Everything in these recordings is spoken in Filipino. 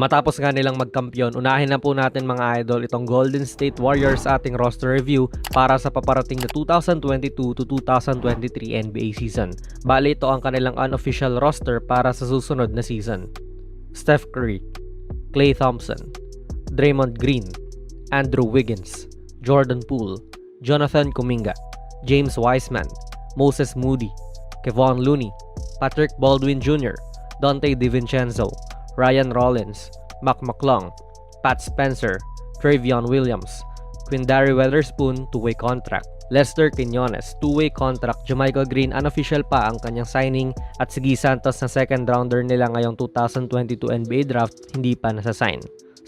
Matapos nga nilang magkampiyon, unahin na po natin mga idol itong Golden State Warriors ating roster review para sa paparating na 2022 to 2023 NBA season. Bali ito ang kanilang unofficial roster para sa susunod na season. Steph Curry, Klay Thompson, Draymond Green, Andrew Wiggins, Jordan Poole, Jonathan Kuminga, James Wiseman, Moses Moody, Kevon Looney, Patrick Baldwin Jr., Dante DiVincenzo, Ryan Rollins, Mac McClung, Pat Spencer, Travion Williams, Quindary Weatherspoon, two-way contract, Lester Quinones, two-way contract, Jamaica Green, unofficial pa ang kanyang signing, at si Guy Santos na second rounder nila ngayong 2022 NBA draft, hindi pa nasa-sign.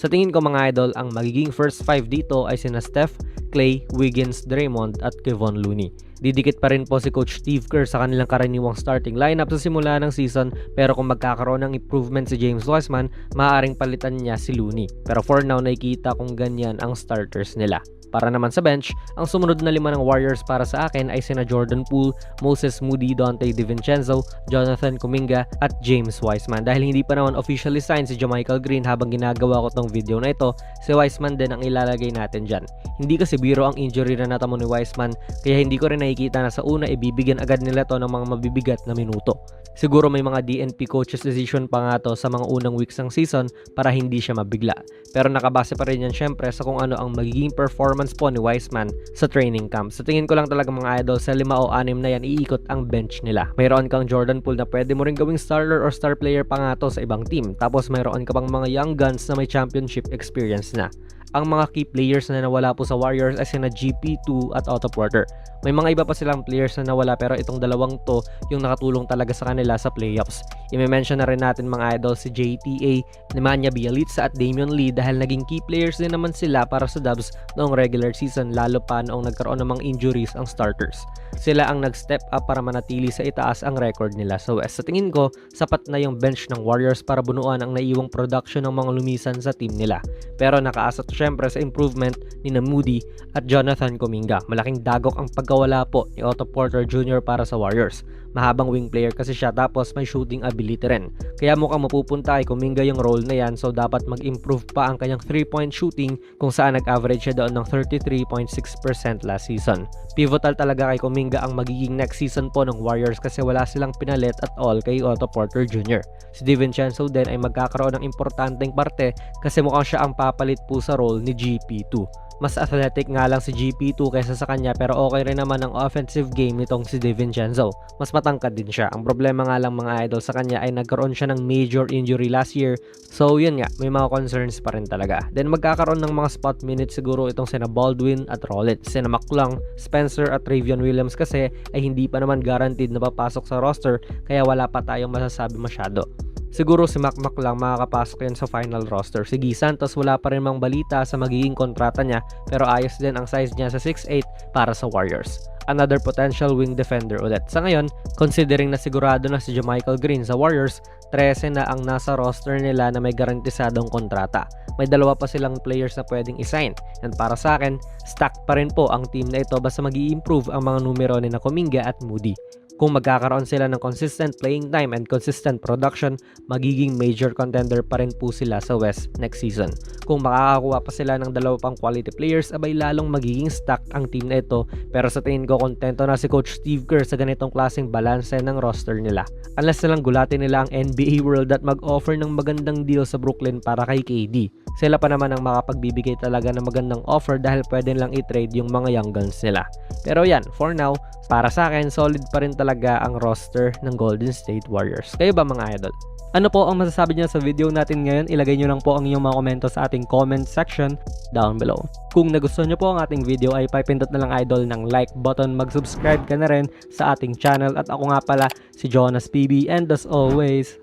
Sa tingin ko mga idol, ang magiging first five dito ay sina Steph, Clay, Wiggins, Draymond at Kevon Looney. Didikit pa rin po si Coach Steve Kerr sa kanilang karaniwang starting lineup sa simula ng season pero kung magkakaroon ng improvement si James Wiseman, maaaring palitan niya si Looney. Pero for now, nakikita kung ganyan ang starters nila. Para naman sa bench, ang sumunod na lima ng Warriors para sa akin ay sina Jordan Poole, Moses Moody, Dante DiVincenzo, Jonathan Kuminga at James Wiseman. Dahil hindi pa naman officially signed si Jamichael Green habang ginagawa ko tong video na ito, si Wiseman din ang ilalagay natin dyan. Hindi kasi biro ang injury na natamo ni Wiseman kaya hindi ko rin nakikita na sa una ibibigyan agad nila to ng mga mabibigat na minuto. Siguro may mga DNP coaches decision pa nga to sa mga unang weeks ng season para hindi siya mabigla. Pero nakabase pa rin yan syempre sa kung ano ang magiging performance po ni Wiseman sa training camp. Sa tingin ko lang talaga mga idol, sa lima o anim na yan iikot ang bench nila. Mayroon kang Jordan Poole na pwede mo rin gawing starter or star player pa nga to sa ibang team. Tapos mayroon ka pang mga young guns na may championship experience na. Ang mga key players na nawala po sa Warriors ay sina GP2 at Otto Porter. May mga iba pa silang players na nawala pero itong dalawang to yung nakatulong talaga sa kanila sa playoffs. I-mention na rin natin mga idol si JTA, Nemanja Bialica at Damian Lee dahil naging key players din naman sila para sa Dubs noong regular season lalo pa noong nagkaroon ng mga injuries ang starters. Sila ang nag-step up para manatili sa itaas ang record nila sa West. Sa tingin ko, sapat na yung bench ng Warriors para bunuan ang naiwang production ng mga lumisan sa team nila. Pero nakaasa to syempre sa improvement ni na Moody at Jonathan Kuminga. Malaking dagok ang pagkawala po ni Otto Porter Jr. para sa Warriors. Mahabang wing player kasi siya tapos may shooting ability rin. Kaya mukhang mapupunta ay Kuminga yung role na yan so dapat mag-improve pa ang kanyang 3-point shooting kung saan nag-average siya doon ng 33.6% last season. Pivotal talaga kay Kuminga ang magiging next season po ng Warriors kasi wala silang pinalit at all kay Otto Porter Jr. Si DiVincenzo din ay magkakaroon ng importanteng parte kasi mukhang siya ang papalit po sa role ni GP2 mas athletic nga lang si GP2 kaysa sa kanya pero okay rin naman ang offensive game nitong si DiVincenzo. Mas matangkad din siya. Ang problema nga lang mga idol sa kanya ay nagkaroon siya ng major injury last year. So yun nga, may mga concerns pa rin talaga. Then magkakaroon ng mga spot minutes siguro itong sina Baldwin at Rollins. Sina McClung, Spencer at Travion Williams kasi ay hindi pa naman guaranteed na papasok sa roster kaya wala pa tayong masasabi masyado. Siguro si Macmac lang makakapasok yan sa final roster. Si Guy Santos wala pa rin mang balita sa magiging kontrata niya pero ayos din ang size niya sa 6'8 para sa Warriors. Another potential wing defender ulit. Sa ngayon, considering na sigurado na si Jamichael Green sa Warriors, 13 na ang nasa roster nila na may garantisadong kontrata. May dalawa pa silang players na pwedeng isign. And para sa akin, stacked pa rin po ang team na ito basta mag improve ang mga numero ni na Kuminga at Moody. Kung magkakaroon sila ng consistent playing time and consistent production, magiging major contender pa rin po sila sa West next season. Kung makakakuha pa sila ng dalawa pang quality players, abay lalong magiging stacked ang team na ito. Pero sa tingin ko, kontento na si Coach Steve Kerr sa ganitong klaseng balanse ng roster nila. Unless nalang gulatin nila ang NBA world at mag-offer ng magandang deal sa Brooklyn para kay KD. Sila pa naman ang makapagbibigay talaga ng magandang offer dahil pwede lang i-trade yung mga young guns nila. Pero yan, for now, para sa akin, solid pa rin talaga ang roster ng Golden State Warriors. Kayo ba mga idol? Ano po ang masasabi niyo sa video natin ngayon? Ilagay niyo lang po ang inyong mga komento sa ating comment section down below. Kung nagustuhan niyo po ang ating video ay pipindot na lang idol ng like button, mag-subscribe ka na rin sa ating channel at ako nga pala si Jonas PB and as always,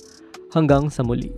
hanggang sa muli.